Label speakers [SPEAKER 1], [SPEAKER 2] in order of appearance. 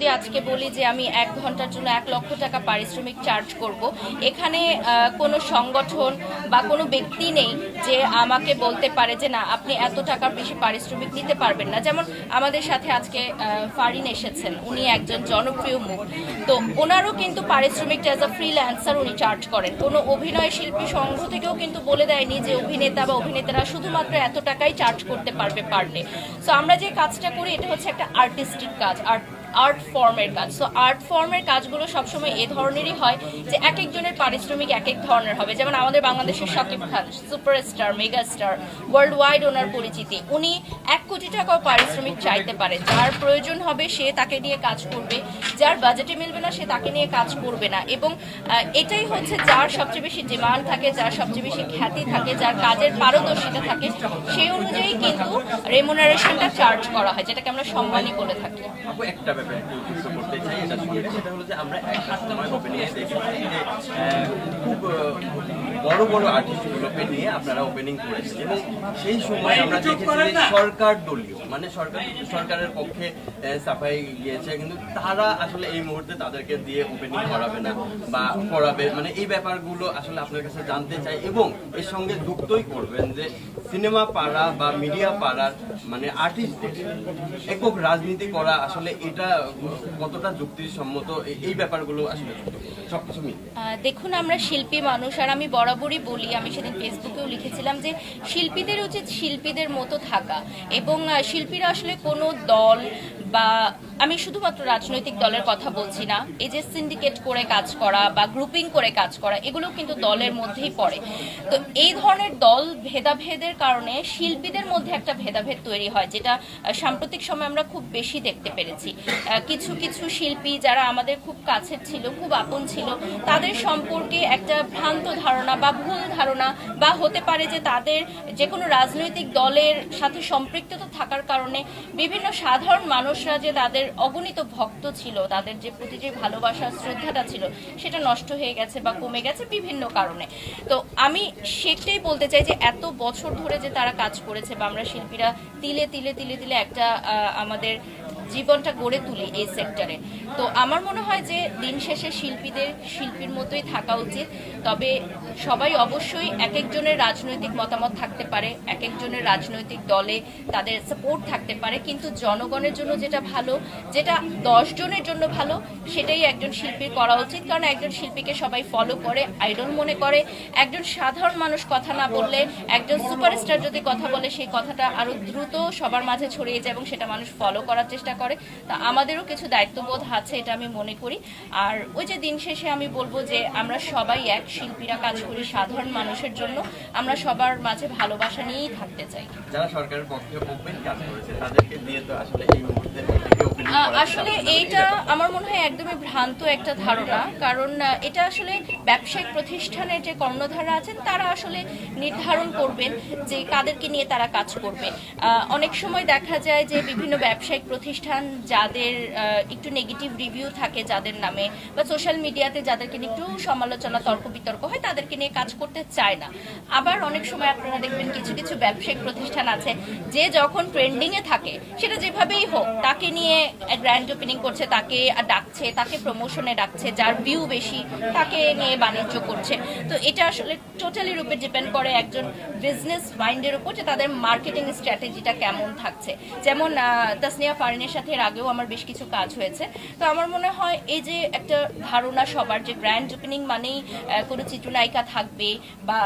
[SPEAKER 1] যদি আজকে বলি যে আমি এক ঘণ্টার জন্য এক লক্ষ টাকা পারিশ্রমিক চার্জ করব, এখানে কোনো সংগঠন বা কোনো ব্যক্তি নেই যে আমাকে বলতে পারে যে না, আপনি এত টাকার বেশি পারিশ্রমিক নিতে পারবেন না। যেমন আমাদের সাথে আজকে ফারিন এসেছেন, উনি একজন জনপ্রিয় মুখ। তো ওনারও কিন্তু পারিশ্রমিকটা অ্যাজ আ ফ্রিল্যান্সার উনি চার্জ করেন। কোনো অভিনয় শিল্পী সংঘ থেকেও কিন্তু বলে দেয়নি যে অভিনেতা বা অভিনেতারা শুধুমাত্র এত টাকাই চার্জ করতে পারবে পার ডে সো আমরা যে কাজটা করি, এটা হচ্ছে একটা আর্টিস্টিক কাজ। আর্ট আর্ট ফর্মের কাজ। সো আর্ট ফর্মের কাজগুলো সবসময় এ ধরনেরই হয় যে এক একজনের পারিশ্রমিক এক এক ধরনের হবে। যেমন আমাদের বাংলাদেশের Shakib Khan superstar megastar worldwide ওনার পরিচিতি। উনি এক কোটি টাকাও পারিশ্রমিক চাইতে পারে। যার প্রয়োজন হবে সে তাকে নিয়ে কাজ করবে। যার বাজেটে মিলবে না, সে তাকে নিয়ে কাজ করবে না। এবং এটাই হচ্ছে যার সবচেয়ে বেশি ডিমান্ড থাকে, যার সবচেয়ে বেশি খ্যাতি থাকে, যার কাজের পারদর্শিতা থাকে, সেই অনুযায়ী কিন্তু রেমুনারেশনটা চার্জ করা হয়, যেটাকে আমরা সম্মানই বলে থাকি।
[SPEAKER 2] বড় বড় আর্টিস্টগুলোকে নিয়ে আপনারা ওপেনিং করেছেন। এবং সেই সময় আমরা দেখেছি যে সরকার দলীয় মানে সরকার, সরকারের পক্ষে সাফাই গিয়েছে, কিন্তু তারা আসলে এই মুহূর্তে তাদেরকে দিয়ে ওপেনিং করাবে না বা করাবে মানে এই ব্যাপারগুলো আসলে আপনার কাছে জানতে চাই এবং এর সঙ্গে যুক্তই করবেন যে সিনেমা পাড়া বা মিডিয়া পাড়ার মানে আর্টিস্টদের একক রাজনীতি করা আসলে এটা কতটা যুক্তিসম্মত এই ব্যাপারগুলো আসলে
[SPEAKER 1] দেখুন, আমরা শিল্পী মানুষ, আর আমি বরাবরই বলি, আমি সেদিন ফেসবুকেও লিখেছিলাম যে শিল্পীদের উচিত শিল্পীদের মতো থাকা। এবং শিল্পীরা আসলে কোনো দল বা আমি শুধুমাত্র রাজনৈতিক দলের কথা বলছি না, এই যে সিন্ডিকেট করে কাজ করা বা গ্রুপিং করে কাজ করা এগুলো কিন্তু দলের মধ্যেই পড়ে। তো এই ধরনের দল ভেদাভেদের কারণে শিল্পীদের মধ্যে একটা ভেদাভেদ তৈরি হয়, যেটা সাম্প্রতিক সময় আমরা খুব বেশি দেখতে পেরেছি। কিছু কিছু শিল্পী যারা আমাদের খুব কাছের ছিল, খুব আপন ছিল, তাদের সম্পর্কে একটা ভ্রান্ত ধারণা বা ভুল ধারণা বা হতে পারে যে তাদের যে কোনো রাজনৈতিক দলের সাথে সম্পৃক্ততা থাকার কারণে বিভিন্ন সাধারণ মানুষরা যে তাদের অগণিত ভক্ত ছিল, তাদের যে প্রতি যে ভালোবাসা, শ্রদ্ধাটা ছিল, সেটা নষ্ট হয়ে গেছে বা কমে গেছে বিভিন্ন কারণে। তো আমি সেটাই বলতে চাই যে এত বছর ধরে যে তারা কাজ করেছে বা আমরা শিল্পীরা তিলে তিলে তিলে তিলে একটা আমাদের জীবনটা গড়ে তুলি এই সেক্টরে তো আমার মনে হয় যে দিন শেষে শিল্পীদের, শিল্পীর মতোই থাকা উচিত। তবে সবাই অবশ্যই এক একজনের রাজনৈতিক মতামত থাকতে পারে এক একজনের রাজনৈতিক দলে তাদের সাপোর্ট থাকতে পারে। কিন্তু জনগণের জন্য যেটা ভালো, যেটা দশ জনের জন্য ভালো, সেটাই একজন শিল্পীর করা উচিত। কারণ একজন শিল্পীকে সবাই ফলো করে আইডল মনে করে। একজন সাধারণ মানুষ কথা না বললে, একজন সুপারস্টার যদি কথা বলে, সেই কথাটা আরও দ্রুত সবার মাঝে ছড়িয়ে যায় এবং সেটা মানুষ ফলো করার চেষ্টা করে। তা আমাদেরও কিছু দায়িত্ববোধ আছে, এটা আমি মনে করি। আর ওই যে দিন শেষে আমি বলব যে, আমরা সবাই এক, শিল্পীরা কাজ করি সাধারণ মানুষের জন্য। আমরা সবার মাঝে ভালোবাসা নিয়েই থাকতে চাই।
[SPEAKER 2] যারা সরকারের পক্ষে ওপেন কাজ করেছে, তাদেরকে দিয়ে তো আসলে এই মুহূর্তে থেকে ওপেনিং
[SPEAKER 1] আহ, আসলে এইটা আমার মনে হয় একদমই ভ্রান্ত একটা ধারণা। কারণ এটা আসলে ব্যবসায়িক প্রতিষ্ঠানের যে কর্ণধারা আছেন, তারা আসলে নির্ধারণ করবেন যে কাদেরকে নিয়ে তারা কাজ করবে। অনেক সময় দেখা যায় যে বিভিন্ন ব্যবসায়িক প্রতিষ্ঠান যাদের একটু নেগেটিভ রিভিউ থাকে যাদের নামে বা সোশ্যাল মিডিয়াতে যাদেরকে নিয়ে একটু সমালোচনা তর্ক বিতর্ক হয়, তাদেরকে নিয়ে কাজ করতে চায় না। আবার অনেক সময় আপনারা দেখবেন কিছু কিছু ব্যবসায়িক প্রতিষ্ঠান আছে, যে যখন ট্রেন্ডিং এ থাকে, সেটা যেভাবেই হোক, তাকে নিয়ে গ্র্যান্ড ওপেনিং করছে, তাকে ডাকছে, তাকে প্রমোশনে ডাকছে, যার ভিউ বেশি, তাকে নিয়ে বাণিজ্য করছে। তো এটা আসলে টোটালি রূপে ডিপেন্ড করে একজন বিজনেস মাইন্ডের উপর যে তাদের মার্কেটিং স্ট্র্যাটেজিটা কেমন থাকছে। যেমন তাসনিয়া ফারিনের সাথে এর আগেও আমার বেশ কিছু কাজ হয়েছে। তো আমার মনে হয় এই যে একটা ধারণা সবার যে গ্র্যান্ড ওপেনিং মানেই কোনো চিত্রনায়িকা থাকবে বা